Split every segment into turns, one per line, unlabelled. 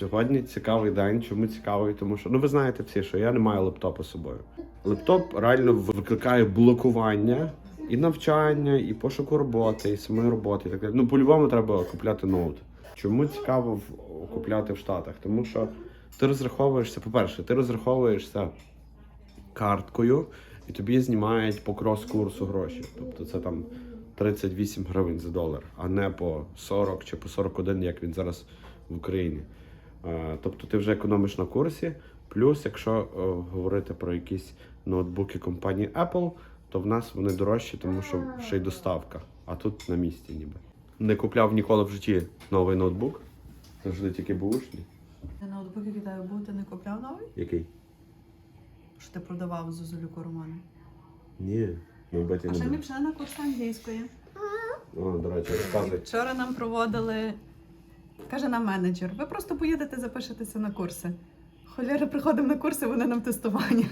Сьогодні цікавий день. Чому цікавий? Тому що ну ви знаєте всі, що я не маю лептопа з собою. Лептоп реально викликає блокування і навчання, і пошуку роботи, і самої роботи. І так далі. Ну, по-любому треба купляти ноут. Чому цікаво купляти в Штатах? Тому що ти розраховуєшся, по-перше, ти розраховуєшся карткою, і тобі знімають по крос-курсу гроші. Тобто це там 38 гривень за долар, а не по 40 чи по 41, як він зараз в Україні. Е, Тобто ти вже економиш на курсі. Плюс, якщо е, говорити про якісь ноутбуки компанії Apple, то в нас вони дорожчі, тому що ще й доставка. А тут на місці ніби. Не купляв ніколи в житті новий ноутбук. Завжди тільки бушні.
Ноутбук, який тебе був, ти не купляв новий?
Який?
Що ти продавав Зозулюку Роману?
Ні. Ну, беті
А
не
ще ми пішли на курс англійської.
О, до речі, розказуй.
Вчора нам проводили. Каже нам менеджер, ви просто поїдете, запишетеся на курси. Холєри приходимо на курси, вони нам тестування.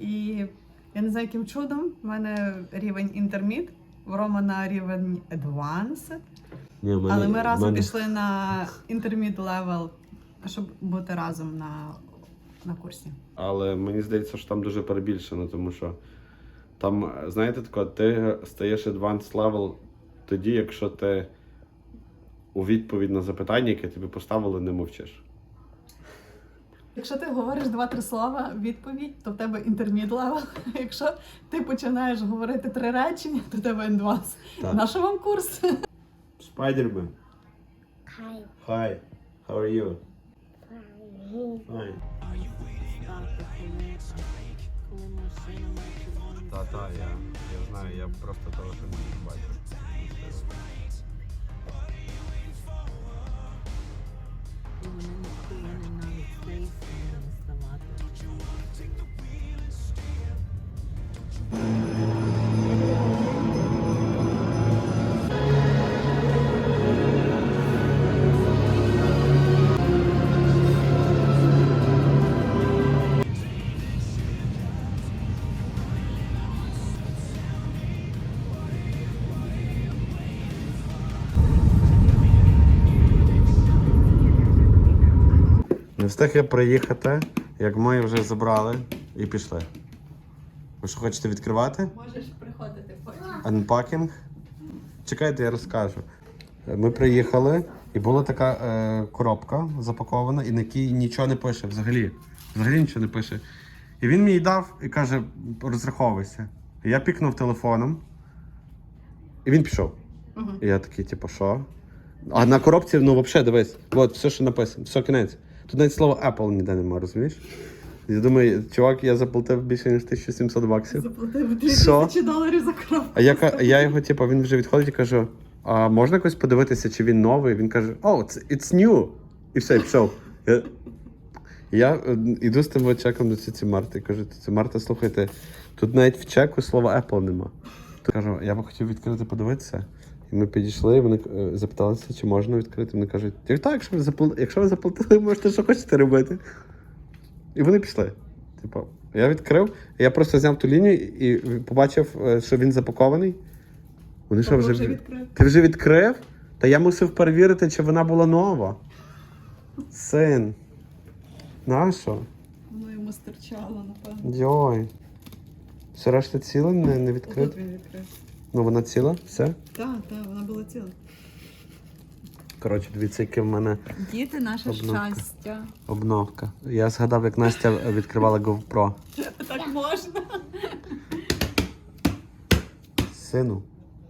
І я не знаю, яким чудом. в мене рівень інтерміт, в Романа рівень advanced.
Ні, в
Але ми разом
мене-
пішли на інтерміт левел, щоб бути разом на, на курсі.
Але мені здається, що там дуже перебільшено, тому що там, знаєте, тако, ти стаєш advanced level тоді, якщо ти у відповідь на запитання, яке тобі поставили, не мовчиш.
Якщо ти говориш два-три слова відповідь, то в тебе інтерміт левел. Якщо ти починаєш говорити три речення, то в тебе адванс.
Так.
На що вам курс?
Spider-Man.
Hi.
Hi. How are you?
Fine.
Fine. Та, та, я, я знаю, я просто того, що не Не встиг я приїхати, як ми вже забрали і пішли. Ви що хочете відкривати?
Можеш приходити потім.
Анпакінг. Чекайте, я розкажу. Ми приїхали, і була така е, коробка запакована, і на якій нічого не пише взагалі. Взагалі нічого не пише. І він мені дав і каже: розраховуйся. І я пікнув телефоном, і він пішов.
Мгм.
І я такий, типу, що? А на коробці, ну взагалі, дивись, от все, що написано, все кінець. Тут навіть слово Apple ніде немає, розумієш? Я думаю, чувак, я заплатив більше ніж 1700 баксів.
Заплатив 2
Що?
тисячі доларів за коробку.
А я, ка- я його, типу, він вже відходить і кажу: а можна якось подивитися, чи він новий? Він каже: О, it's, it's new. І все, і пішов. Я, я е, з тим чеком до ціці Марти і кажу, це Марта, слухайте, тут навіть в чеку слова Apple нема. То кажу, я би хотів відкрити, подивитися. І ми підійшли, і вони е, запиталися, чи можна відкрити. Вони кажуть, «Так, так, якщо ви заплатили, якщо ви заплатили, можете що хочете робити. І вони пішли. Типу, я відкрив, я просто зняв ту лінію і побачив, е, що він запакований. Вони що вже.
відкрив.
Ти вже відкрив? Та я мусив перевірити, чи вона була нова. Син. Нащо?
Воно йому стирчало, напевно.
Йой. Все решта ціла, не, не відкрив.
Тут він відкрив.
Ну вона ціла, все.
Так, так, вона була ціла.
Коротше, дивіться, яке в мене
Діти наше
Обновка.
щастя.
обновка. Я згадав, як Настя відкривала GoPro.
Так можна.
Сину,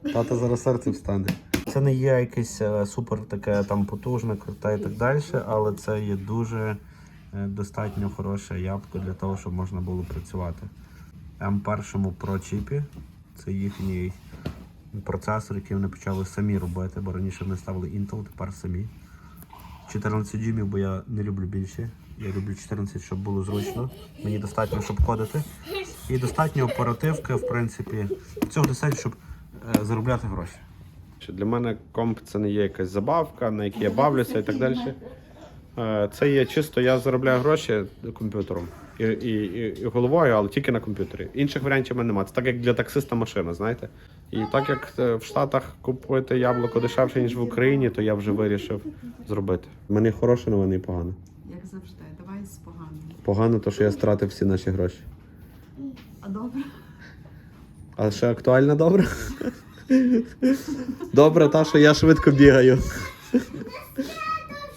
тата зараз серце встане. Це не є якесь е, супер таке там потужне, круте і так далі, але це є дуже е, достатньо хороше ябко для того, щоб можна було працювати. М1 Pro чіпі це їхній процесор, який вони почали самі робити, бо раніше вони ставили Intel, тепер самі. 14 дюймів, бо я не люблю більше. Я люблю 14, щоб було зручно. Мені достатньо, щоб кодити. І достатньо оперативки, в принципі. Цього достатньо, щоб е, заробляти гроші. Для мене комп це не є якась забавка, на якій я бавлюся і так далі. Е, Це є чисто я заробляю гроші комп'ютером і, і, і, головою, але тільки на комп'ютері. Інших варіантів в мене немає. Це так як для таксиста машина, знаєте. І так як е, в Штатах купувати яблуко дешевше, ніж в Україні, то я вже вирішив зробити. В мене хороше новини і погано.
Як завжди, давай з поганим.
Погано, то що я стратив всі наші гроші.
А добре?
А ще актуально добре? Добре, та, що я швидко бігаю.
в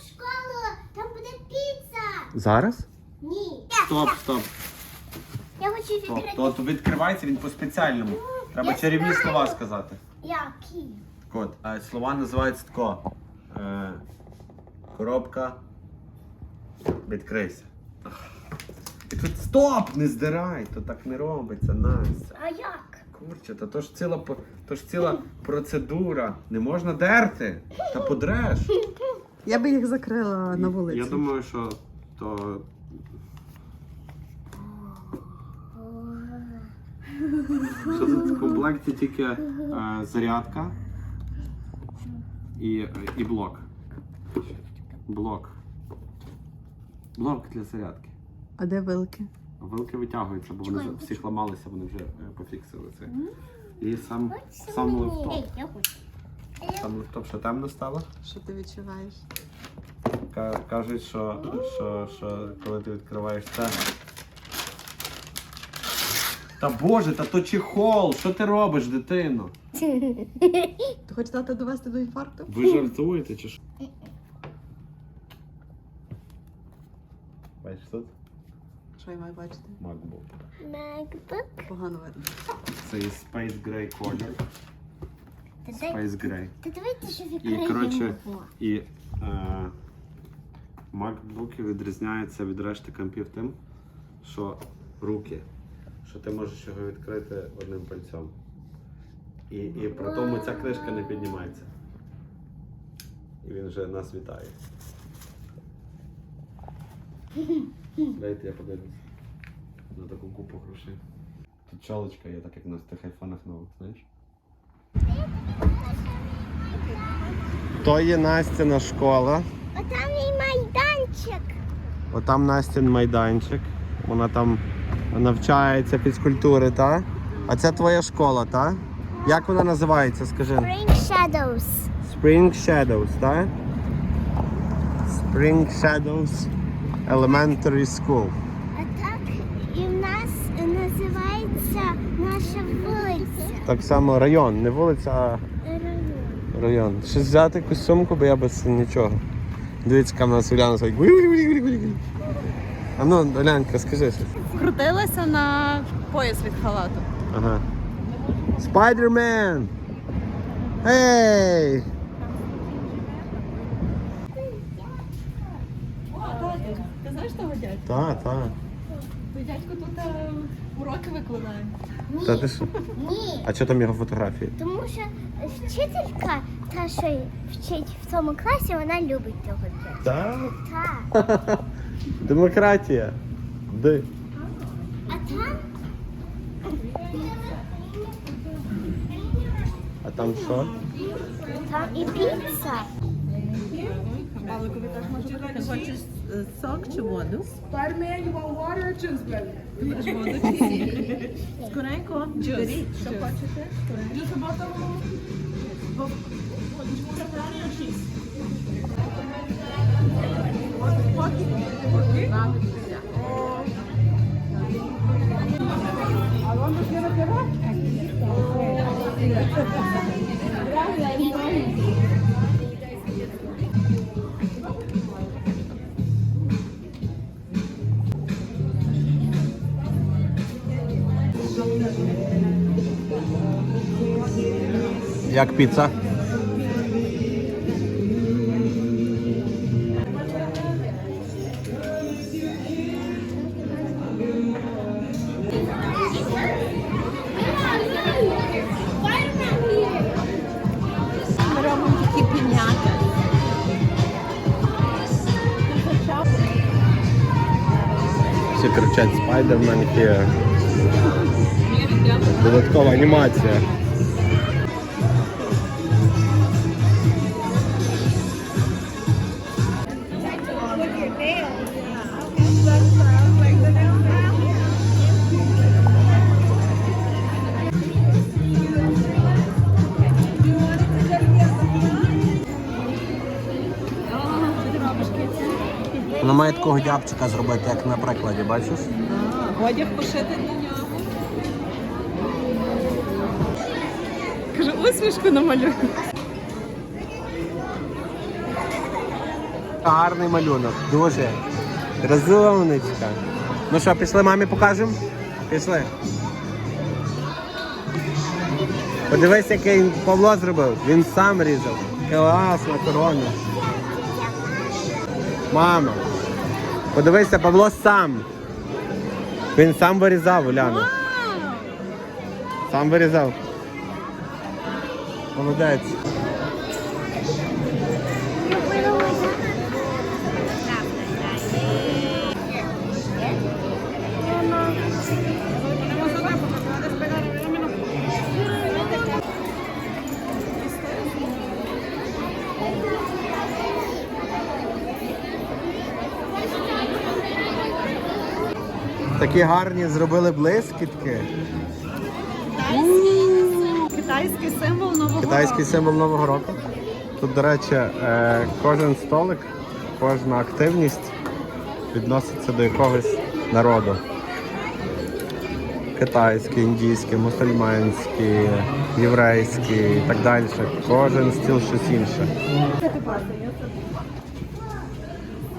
школу, там буде піца.
Зараз? Стоп, стоп.
Я хочу відкрити.
То відкривається він по спеціальному. Треба
Я
чарівні
знаю.
слова сказати.
Які?
Кот. А слова називаються тако. Е, коробка. Відкрийся. І тут стоп! Не здирай! То так не робиться, Настя.
А як?
Курче, та то ж ціла по- то ж ціла процедура. Не можна дерти. Та подреш.
Я би їх закрила на вулиці.
Я думаю, що то. Що тут в комплекті тільки е, зарядка і, і блок. Блок. Блок для зарядки.
А де вилки?
Вилки витягуються, бо вони
Чекай,
всі ламалися, вони вже е, пофіксили це. І сам, сам
хочу.
Сам лептоп, що темно стало?
Що ти відчуваєш?
Ка- Кажуть, що, що, що коли ти відкриваєш це. Та боже, та то чехол! Що ти робиш, дитино?
Ти хочеш дати довести до інфаркту?
Ви жартуєте чи що? Бачиш тут?
Що я маю бачити?
MacBook.
MacBook.
Погано видно.
Це є Space Gray колір.
Та дай-
Space Gray.
Та давайте ще
І коротше, і е, MacBook відрізняється від решти компів тим, що руки, що ти можеш його відкрити одним пальцем. І, і при тому ця книжка не піднімається. І він вже нас вітає. Дайте я подивлюсь. На таку купу грошей. Тут чолочка є, так як на тих айфонах нових, знаєш? То є Настяна школа.
А там є майданчик.
Отам Настін майданчик. Вона там навчається фізкультури, та? А це твоя школа, та? Як вона називається, скажи?
Spring Shadows.
Spring Shadows, так? Spring Shadows Elementary School.
А так і в нас називається наша вулиця.
Так само район, не вулиця, а
Район.
район. Щось взяти якусь сумку, бо я без нічого. Дивіться, яка в нас Уляна. А ну, Олянка, скажи щось.
Крутилася на пояс від халату.
Ага. Spider-Man! Ей!
Ти знаєш того дядька?
Та, та.
Той дядько тут е, уроки викладає.
Та ти що?
Ні.
А що там його фотографії?
Тому що вчителька, та, що вчить в цьому класі, вона любить того дядька.
Так.
Так.
Демократія. Ди.
А там
що?
там і піца.
Можна Ти хочеш е, сок чи воду?
Spider-Man, you want water or juice, baby?
Ти хочеш воду чи сік? Скоренько. Що хочете?
Of
піца?
Ми
слайдер манеке. Додаткова анімація. Вона має такого дябчика зробити, як на прикладі, бачиш?
Одяг пошити для нього. Каже, усмішку намалюю.
Гарний малюнок, дуже. Розумничка. Ну що, пішли мамі покажемо? Пішли. Подивись, який Павло зробив. Він сам різав. Класна корона. Мама. Подивися, Павло сам. Він сам вирізав, Уляна. Сам вирізав. Молодець. Такі гарні зробили блискітки.
Китайський символ нового
Китайський
року.
символ Нового року. Тут, до речі, е, кожен столик, кожна активність відноситься до якогось народу. Китайський, індійський, мусульманський, єврейський і так далі. Кожен стіл щось інше.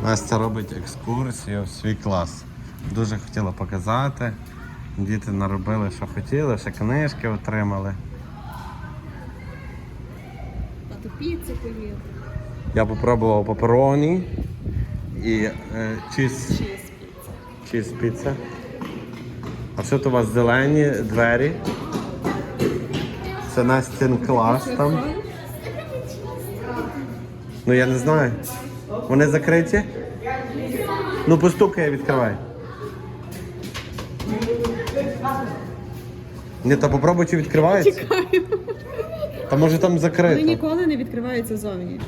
Настя робить екскурсію в свій клас. Дуже хотіла показати. Діти наробили, що хотіли, ще книжки отримали.
А то піци поїв.
Я попробував папероні і е, чіз, чіз піца. А що тут у вас зелені двері? Це Настін клас там. Ну я не знаю. Вони закриті? Ну постукай, відкривай. Ні, та попробуй, чи відкривається. Та може там закрито.
ніколи не відкриваються зовні.